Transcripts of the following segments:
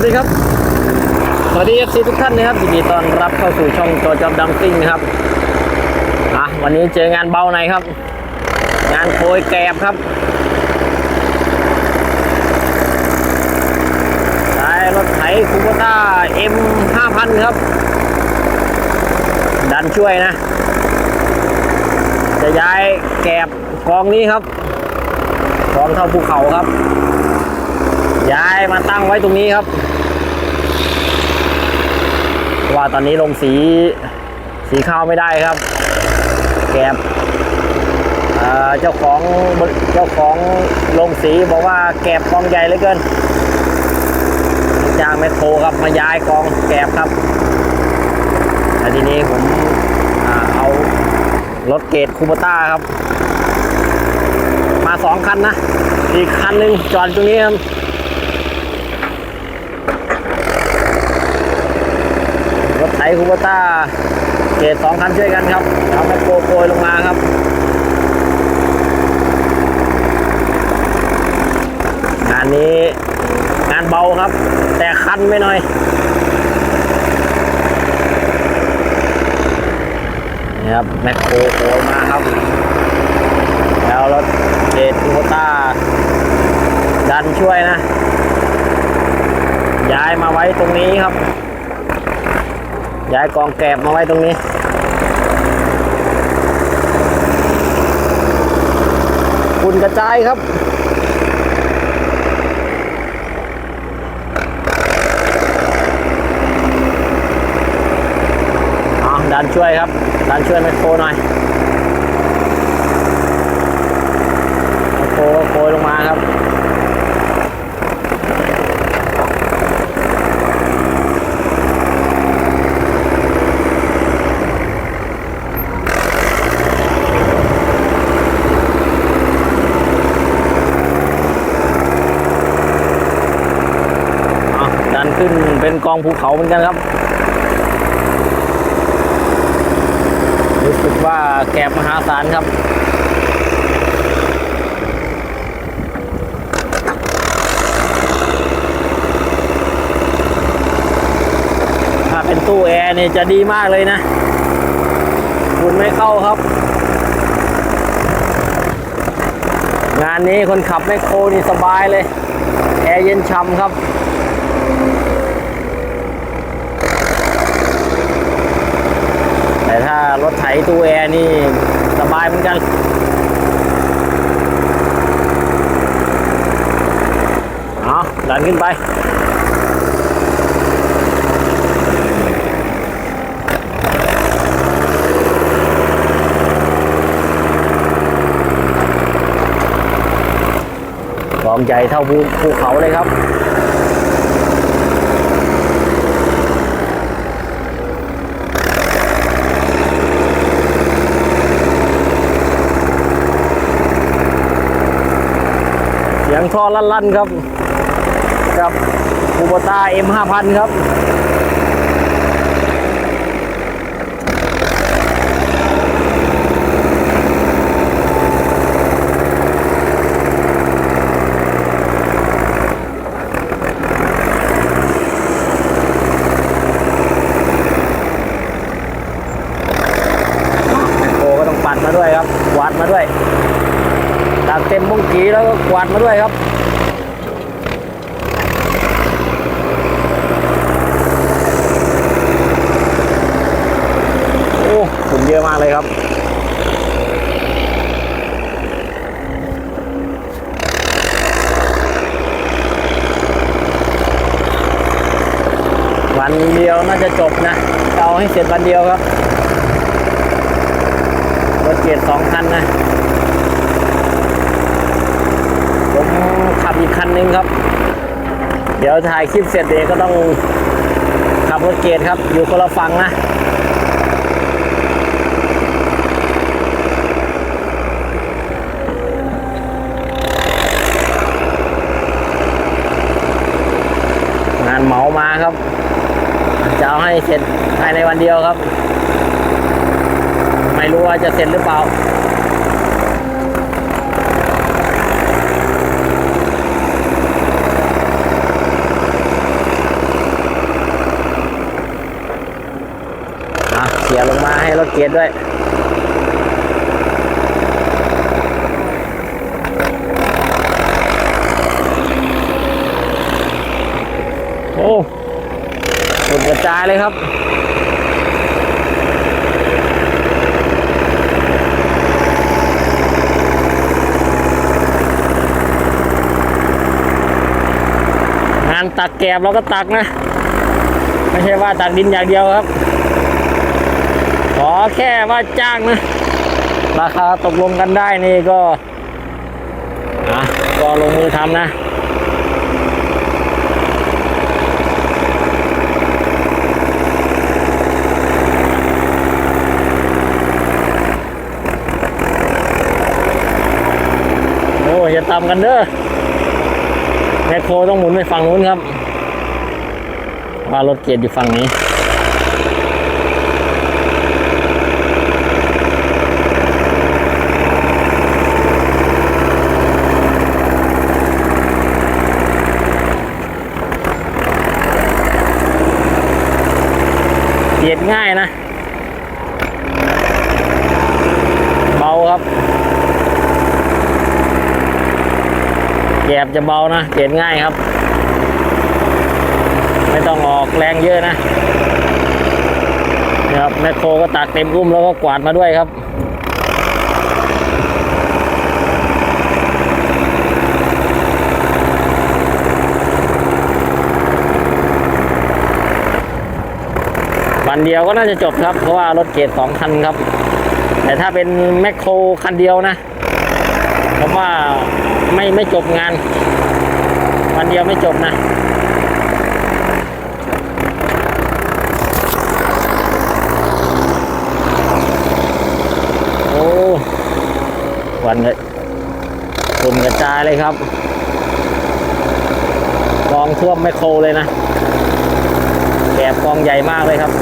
วัสดีครับ สวัสดีเอฟซีทุกท่านนะครับยินดีต้อนรับเข้าสู่ช่องโจจอบดัมซิ่งนะครับอะวันนี้เจองานเบาในอยครับ งานโคยแกบครับใช้รถไถคูโบต้า M 5000ครับ ดันช่วยนะ จะย้ายแกบกองนี้ครับกองเท่าภูเขาครับย้ายมาตั้งไว้ตรงนี้ครับ ว่าตอนนี้ลงสีสีข้าวไม่ได้ครับ แกบเจ้าของเจ้าของลงสีบอกว่าแกบกองใหญ่เหลือเกินจ้างแมคโครครับมาย้ายกองแกบครับแต่ทีนี้ผมอเอารถเกรดคูโบต้าครับ มาสองคันนะอีกคันหนึ่งจอดตรงนี้ครับ รถ ไถคูโบต้าเกตสองคันช่วยกันครับเอาแมคโครโกยลงมาครับงานนี้งานเบาครับ แต่คันไม่หน่อยนี่ครับแมคโครโกยมาครับ แล้วรถเกตคูโบต้าดันช่วยนะ ย้ายมาไว้ตรงนี้ครับ ย้ายกองแกบมาไว้ตรงนี้ คุณกระจายครับเอาดันช่วยครับดันช่วยแมคโครหน่อยแมคโครก็โกยลงมาครับ เอา ดันขึ้นเป็นกองภูเขาเหมือนกันครับ รู้สึกว่าแกบมหาศาลครับถ้าเป็นตู้แอร์นี่จะดีมากเลยนะคุณไม่เข้าครับ งานนี้คนขับแมคโครนี่สบายเลย แอร์เย็นช่ำครับ แต่ถ้ารถไถตู้แอร์นี่สบายเหมือนกัน เอาดันขึ้นไปกองใหญ่เท่าภูเขาเลยครับ เสียงท่อลั่นๆครับกับคูโบต้า M5000 ครับแอนโกร้องปัดมาด้วยครับวาดมาด้วย ตักเต็มบุ้งกีแล้วก็กวาดมาด้วยครับโอ้ฝุ่นเยอะมากเลยครับวันเดียวน่าจะจบนะเอาให้เสร็จวันเดียวครับรถเกียร์สองคันนะ ผมขับ อีกคันนึงครับ เดี๋ยวถ่ายคลิปเสร็จเดี๋ยวก็ต้องขับรถเกียร์ครับ อยู่คนละฝั่งนะงานเหมามาครับ จะเอาให้เสร็จภายในวันเดียวครับ ไม่รู้ว่าจะเสร็จหรือเปล่า อ เขี่ยลงมา ให้รถเกียร์ด้วยโอ้สุดกระจายเลยครับงานตักแกบเราก็ตักนะ ไม่ใช่ว่าตักดินอย่างเดียวครับ อแค่ว่าจ้างนะ ราคาตกลงกันได้นี่ก็อะก็ลงมือทำนะโอ้ยอย่าตำกันเด้อแมคโครต้องหมุนไปฝั่งนู้นครับว่ารถเกียร์อยู่ฝั่งนี้ เสียดง่ายนะ เบาครับแกบจะเบานะเสียดง่ายครับ ไม่ต้องออกแรงเยอะนะครับแมคโครก็ตักเต็มรุ่มแล้วก็กวาดมาด้วยครับ วันเดียวก็น่าจะจบครับ เพราะว่ารถเกรดสองคันครับ แต่ถ้าเป็นแมคโครคันเดียวนะผมว่าไม่ไม่จบงาน วันเดียวไม่จบนะโอ้วันเลยฝุ่นกระจายเลยครับกองท่วมไม่โครเลยนะ บกองใหญ่มากเลยครับ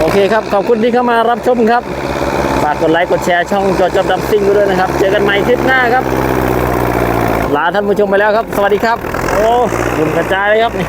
โอเคครับ ขอบคุณที่เข้ามารับชมครับ ฝากกดไลค์กดแชร์ช่องจอจอบดับซิ่งด้วยนะครับ เจอกันใหม่คลิปหน้าครับ ลาท่านผู้ชมไปแล้วครับ สวัสดีครับ โอ้ฝุ่นกระจายเลยครับนี่